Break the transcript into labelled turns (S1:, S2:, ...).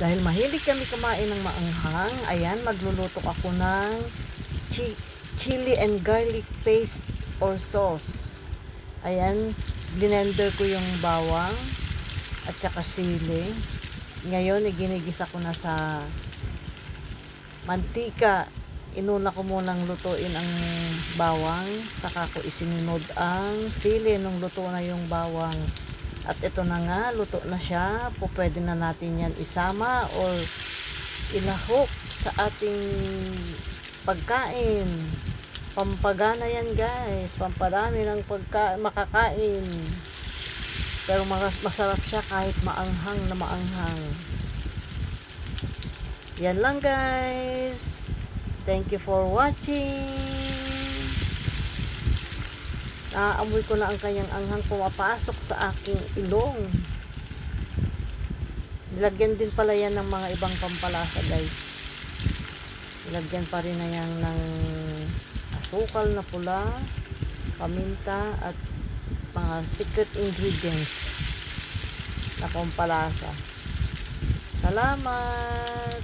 S1: Dahil mahilig kami kumain ng maanghang, ayan, magluluto ako ng chi- chili and garlic paste or sauce. Ayan, blender ko yung bawang at saka sili. Ngayon, iginigisa ko na sa mantika. Inuna ko munang lutuin ang bawang, saka ko isinunod ang sili nung luto na yung bawang. At ito na nga, luto na siya. Po, pwede na natin yan isama or ilahok sa ating pagkain. Pampagana yan guys. Pamparami ng pagka makakain. Pero mas- masarap siya kahit maanghang na maanghang. Yan lang guys. Thank you for watching. Naaamoy ko na ang kanyang anghang pumapasok sa aking ilong. Nilagyan din pala yan ng mga ibang pampalasa guys. Nilagyan pa rin na yan ng asukal na pula, paminta at mga secret ingredients na pampalasa. Salamat!